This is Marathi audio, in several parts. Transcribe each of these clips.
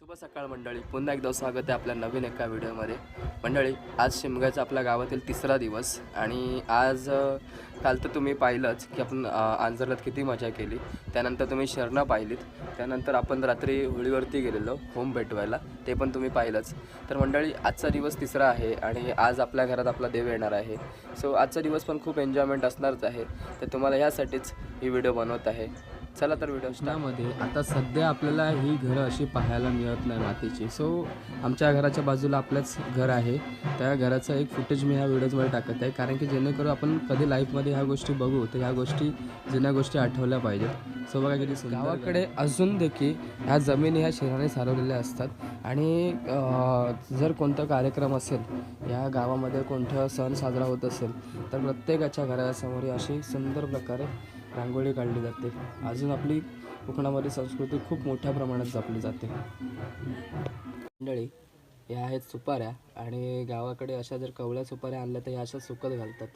शुभ सकाळ मंडळी. पुन्हा एकदा स्वागत आहे आपल्या नवीन एका व्हिडिओमध्ये. मंडळी आज शिमग्याचा आपल्या गावातील तिसरा दिवस आणि आज काल तर तुम्ही पाहिलंच की आपण आंजरलात किती मजा केली. त्यानंतर तुम्ही शरणं पाहिलीत. त्यानंतर आपण रात्री होळीवरती गेलेलो होम भेटवायला. ते पण तुम्ही पाहिलंच. तर मंडळी आजचा दिवस तिसरा आहे आणि आज आपल्या घरात आपला देव येणार आहे. सो आजचा दिवस पण खूप एन्जॉयमेंट असणारच आहे. तर तुम्हाला ह्यासाठीच ही व्हिडिओ बनवत आहे. चला तर व्हिडिओमध्ये आता सध्या आपल्याला ही घरं अशी पाहायला मिळत नाही मातीची. सो आमच्या घराच्या बाजूला आपलंच घर आहे. त्या घराचं एक फुटेज मी ह्या व्हिडिओजमध्ये टाकत आहे. कारण की जेणेकरून आपण कधी लाईफमध्ये ह्या गोष्टी बघू तर ह्या गोष्टी जुन्या गोष्टी आठवल्या पाहिजेत. सो बघा किती गावाकडे अजून देखील ह्या जमिनी ह्या शेणाने सारवलेल्या असतात. आणि जर कोणता कार्यक्रम असेल या गावामध्ये कोणता सण साजरा होत असेल तर प्रत्येकाच्या घरासमोर अशी सुंदर प्रकारे रांगोळी काढली जाते. अजून आपली कोकणामध्ये संस्कृती खूप मोठ्या प्रमाणात जपली जाते. मंडळी ह्या आहेत सुपाऱ्या आणि गावाकडे अशा जर कवळ्या सुपाऱ्या आणल्या तर ह्या अशा सुकत घालतात.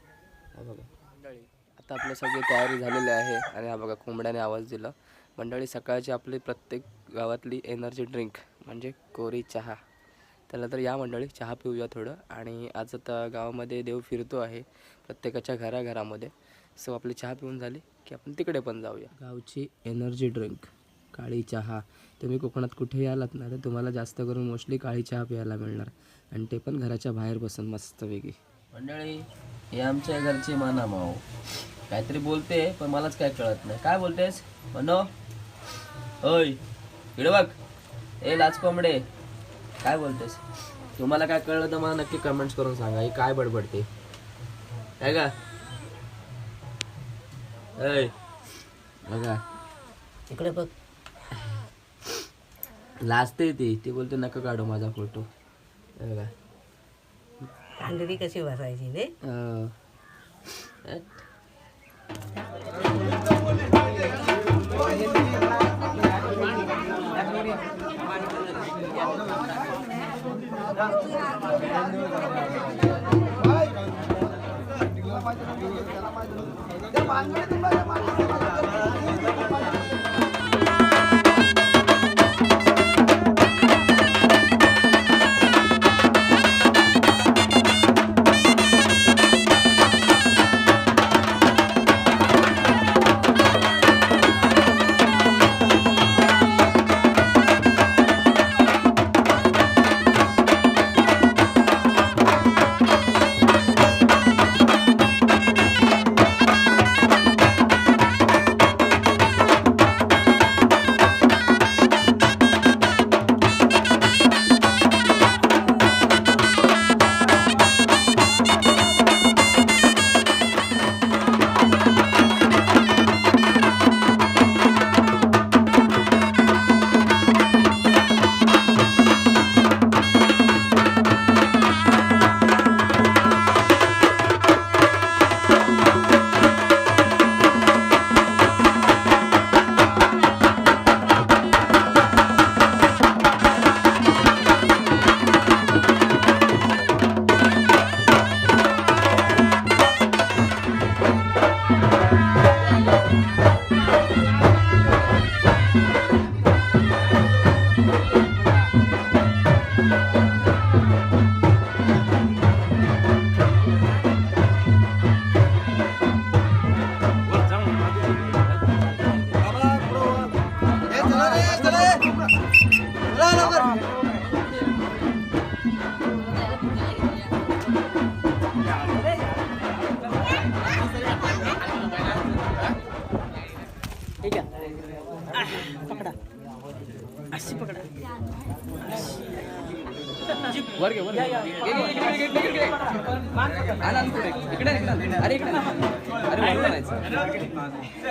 हा बघा. मंडळी आता आपलं सगळी तयारी झालेली आहे आणि हा बघा कोंबड्याने आवाज दिला. मंडळी सकाळची आपली प्रत्येक गावातली एनर्जी ड्रिंक म्हणजे कोरी चहा. त्याला तर या मंडळी चहा पिऊया थोडं. आणि आज आता गावामध्ये देव फिरतो आहे प्रत्येकाच्या घराघरामध्ये. सो आपली चहा पिऊन झाली. की आपण तिकडे पण जाऊया. गावची एनर्जी ड्रिंक काळी चहा. तुम्ही कोकणात कुठेही आलात ना तर तुम्हाला जास्त करून मोस्टली काळी चहा प्यायला मिळणार. आणि ते पण घराच्या बाहेर बसून मस्तपैकी मंडळी हे आमच्या घरचे माना माऊ. काहीतरी बोलते पण मलाच काय कळत नाही. काय बोलतेस? मनो? होय इकडे बघ. ए लाच कोंबडे. काय बोलतेस? तुम्हाला काय कळलं तर मला नक्की कमेंट्स करून सांगा. ही काय बडबडते? काय का? बघा. इकडे बघ. लाजते ती. ती बोलते नका काढू माझा फोटो बघा. कशी बसायची रे? ¡Vamos! ¡Vamos! ¡Vamos! नाही म्हणायचं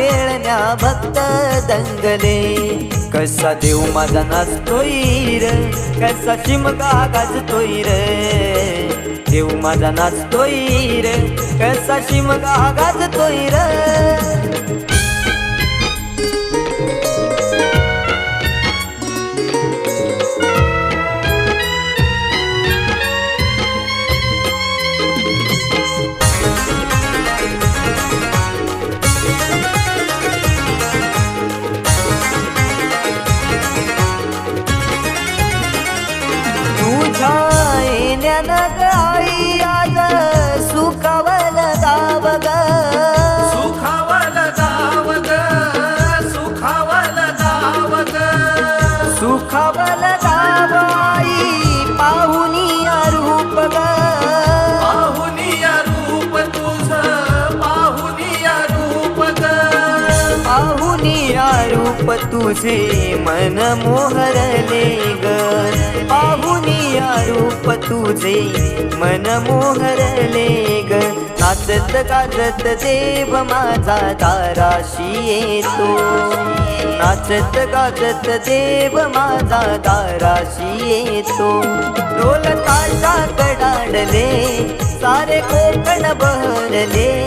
खेळण्या भक्त दंगले. कसा देव माझा नाचतोय र कसा शिमगा गाजतोय र. देव माझा नाचतोय र कसा शिमगा गाजतोय र. तुझे मन मोहरले ग. पाहुनिया रूप तुझे मन मोहरले ग. नाचत गाजत देव माझा दाराशी येतो. नाचत गाजत देव माझा दाराशी येतो. ढोल ताशा कडाडले सारे कोकण बहरले.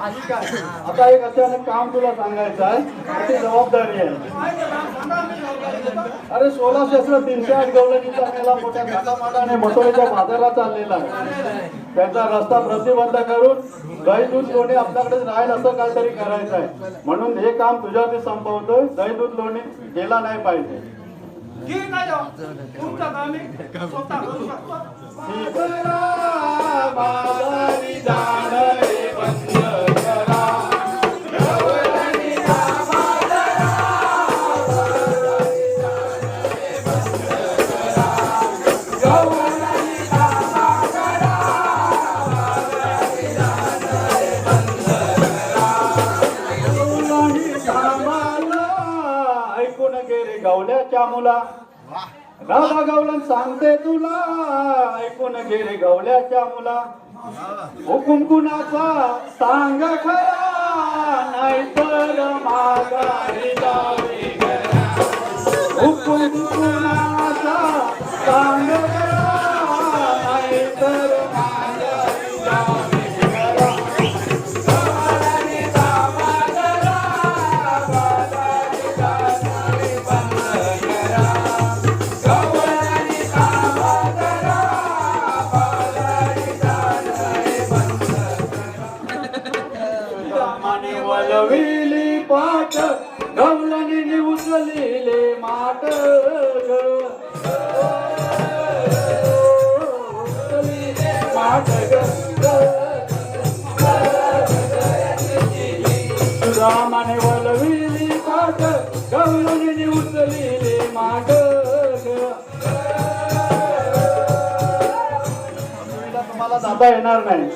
आता एक अचानक काम तुला सांगायचं आहे. त्याची जबाबदारी आहे. अरे सोळा शस्त्र तीनशे आठ मोठ्या थाटामाटाने मसोळीच्या बाजारात चाललेला आहे. त्यांचा रस्ता प्रतिबंध करून दही दूध लोणी आपल्याकडे राहील असं काहीतरी करायचं आहे. म्हणून हे काम तुझ्यावरती संपवतोय. दही दूध लोणी गेला नाही पाहिजे. ऐकून गवल्याच्या मुला राधा गवलन सांगते तुला ऐकून गेले गवल्याच्या मुला. हुकुम कुणाचा सांग खरा नाहीतर माघारी जावी. हुकुम कुणाचा रामाने वलविली पाट गवलनी उचलिले माट तुम्हाला जाता येणार नाही.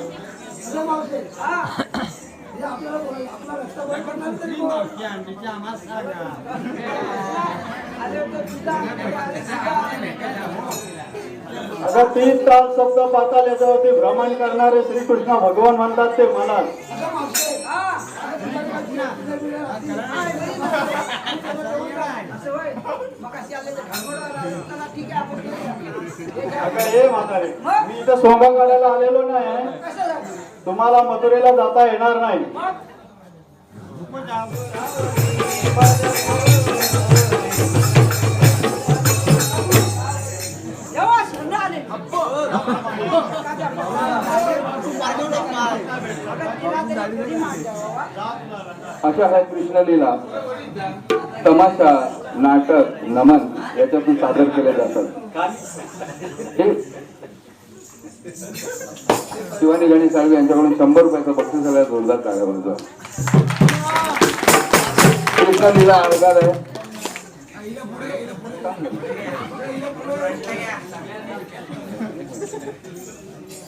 अगं तीन तास शब्द पाताल याच्यावरती भ्रमण करणारे श्रीकृष्ण भगवान म्हणतात ते मला अगं हे. म्हातारे मी इथं सोंगा काढायला आलेलो नाही. तुम्हाला मथुरेला जाता येणार नाही. अशा ह्या कृष्णलीला. तमाशा नाटक नमन याच्यातून सादर केले जातात. शिवानी गणेश साळवे यांच्याकडून शंभर रुपयाचा बक्षीस झाला जोरदार टाळ्या म्हणतो कृष्णलीला अलगार आहे.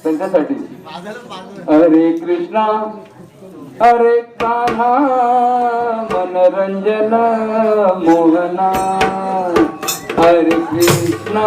त्यांच्यासाठी. हरे कृष्णा हरे कान्हा मनरंजन मोहना. हरे कृष्णा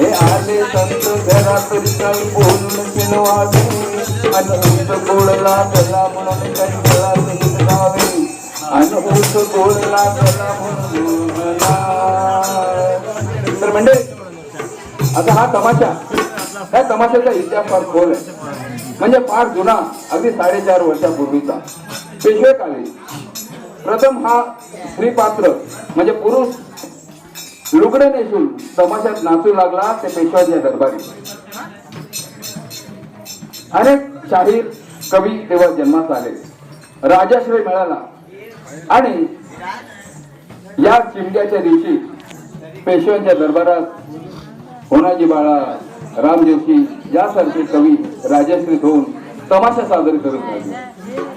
हे आले संत घरात काही बोलून शिनवावे. आणि ऊस गोडला गला म्हणून काही गावे आणि ऊस गोडला गला म्हणून तर म्हणजे आता हा तमाशा ह्या तमाशाचा इतिहास फार खोल आहे. म्हणजे फार जुना अगदी साडेचार वर्षापूर्वीचा. पेशवे काळी प्रथम हा स्त्री पात्र म्हणजे पुरुष लुगडे नेसून तमाशात नाचू लागला ते पेशवाच्या दरबारी. अनेक शाहीर कवी तेव्हा जन्मास आले. राजाश्रय मिळाला. आणि या चिमट्याच्या दिवशी पेशव्यांच्या दरबारात होनाजी बाळा राम जोशी यासारखे कवी राजाश्रीत होऊन तमाशा सादर करत राहिले.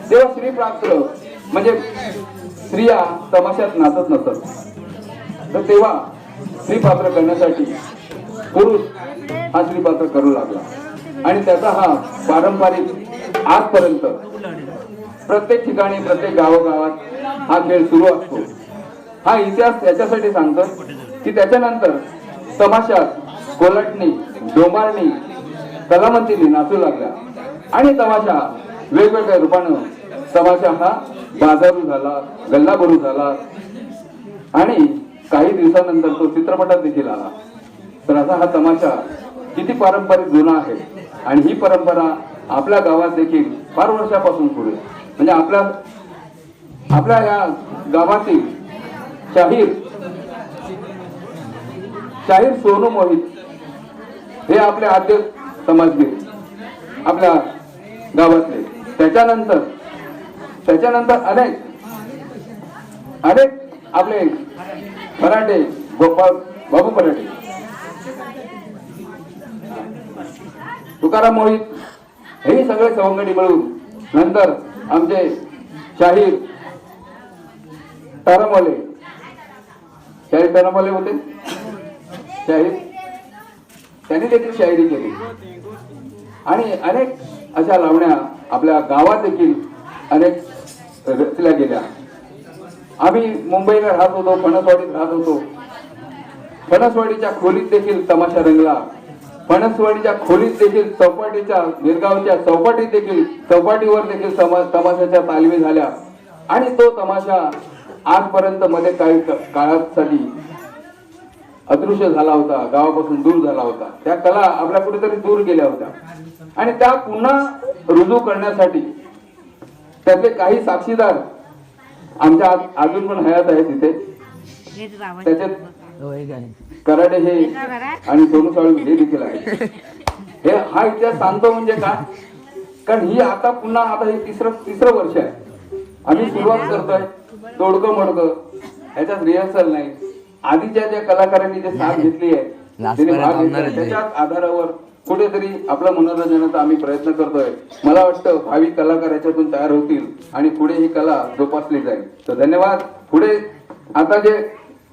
तेव्हा स्त्री प्राप्त म्हणजे स्त्रिया तमाशात नाचत नसत. तर तेव्हा स्त्री पात्र करण्यासाठी पुरुष हा स्त्री पात्र करू लागला. आणि त्याचा हा पारंपरिक आजपर्यंत प्रत्येक ठिकाणी प्रत्येक गावोगावात हा खेळ सुरू असतो. हा इतिहास त्याच्यासाठी सांगतो की त्याच्यानंतर तमाशात कोलटणी डोंबारणी कलामंतीनी नाचू लागल्या. आणि तमाशा वेगवेगळ्या रूपानं तमाशा हा बाजारू झाला गल्लाबरू झाला. आणि काही दिवसानंतर तो चित्रपटात देखील आला. तर असा हा तमाशा किती पारंपरिक जुना आहे आणि ही परंपरा आपल्या गावात देखील फार वर्षापासून पुढे म्हणजे आपल्या आपल्या या गावातील शाहीर शाहीर सोनू मोहित हे आपले आद्य समाजगीर आपल्या गावातले. त्याच्यानंतर त्याच्यानंतर अनेक अनेक आपले पराठे गोपाळ बाबू पराठे तुकाराम मोहित हे सगळे सवंगडी मिळून नंतर आमचे शाहीर तारामोले. शाहीर तारामोले होते? शाहीर? त्यांनी देखील शाहिरी केली. आणि अनेक अशा लावण्या आपल्या गावात देखील अनेक रचल्या गेल्या. आम्ही मुंबईला राहत होतो फणसवाडीत राहत होतो. फणसवाडीच्या खोलीत देखील तमाशा रंगला. फणसवाडीच्या खोलीत देखील चौपाटीच्या गिरगावच्या चौपाटीत देखील चौपाटीवर देखील तमाशाच्या तालमी झाल्या. आणि तो तमाशा आजपर्यंत मध्ये काही काळासाठी अदृश्य झाला होता गावापासून दूर झाला होता. त्या कला आपल्या कुठेतरी दूर गेल्या होत्या. आणि त्या पुन्हा रुजू करण्यासाठी त्यातले काही साक्षीदार आमच्या आज- अजून पण हयात आहेत तिथे त्याच्यात कराडे हे आणि सोनू साळू हे देखील आहे हे हा इतिहास सांगतो म्हणजे काय कारण ही आता पुन्हा आता हे तिसरं तिसरं वर्ष आहे. आम्ही सुरुवात करतोय. तोडकं मोडकं. ह्याच्यात रिहर्सल नाही. आधीच्या ज्या कलाकारांनी जे साथ घेतली आहे त्यांनी भाग घेतला त्याच्या आधारावर कुठेतरी आपलं मनोरंजनाचा आम्ही प्रयत्न करतोय. मला वाटतं भावी कलाकार याच्यातून तयार होतील आणि पुढे ही कला जोपासली जाईल. तर धन्यवाद. पुढे आता जे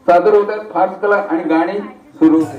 सादर होत आहेत फास्ट कला आणि गाणी सुरू. होतील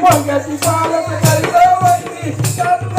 One gets to father, the guy is always me.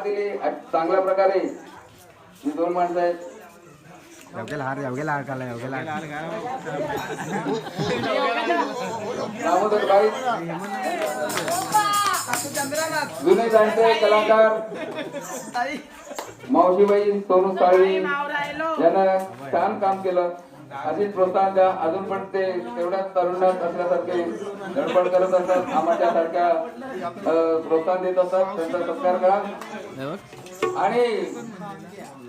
साथ दिली चांगल्या प्रकारे ही दोन माणसं आहेत. दामोदर बाई जुने जाणते कलाकार मावशीबाई सोनू साळवी यांना छान काम केलं. अशीच प्रोत्साहन द्या अजून पण ते तेवढ्याच तरुणात असल्यासारखे धडपड करत असतात. आम्हाला सारख्या प्रोत्साहन देत असतात. त्यांचा सत्कार करा. आणि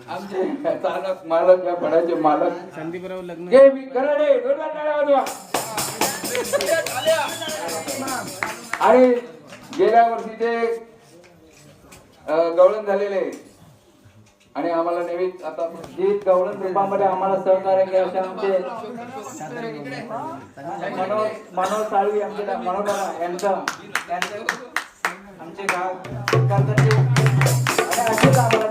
आमचे चालक मालक या फळाचे मालक. संदीपराव लग्न हे मी कराडे आणि गेल्या वर्षी ते गवळण झालेले आणि आम्हाला नेहमीच आता गीत गवळण रूपामध्ये आम्हाला सहकार्य केले असे आमचे मनोज मनोज साळवी आमचे ना- मनोज यांचं आमचे गाव सरकारतर्फे असेच आम्हाला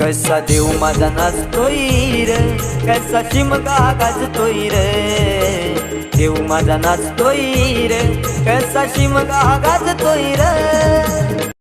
कसा देव माझा नाचतोय र? कसा शिमगा गाजतोय र? देव माझा नाचतोय र कसा शिमगा गाजतोय र?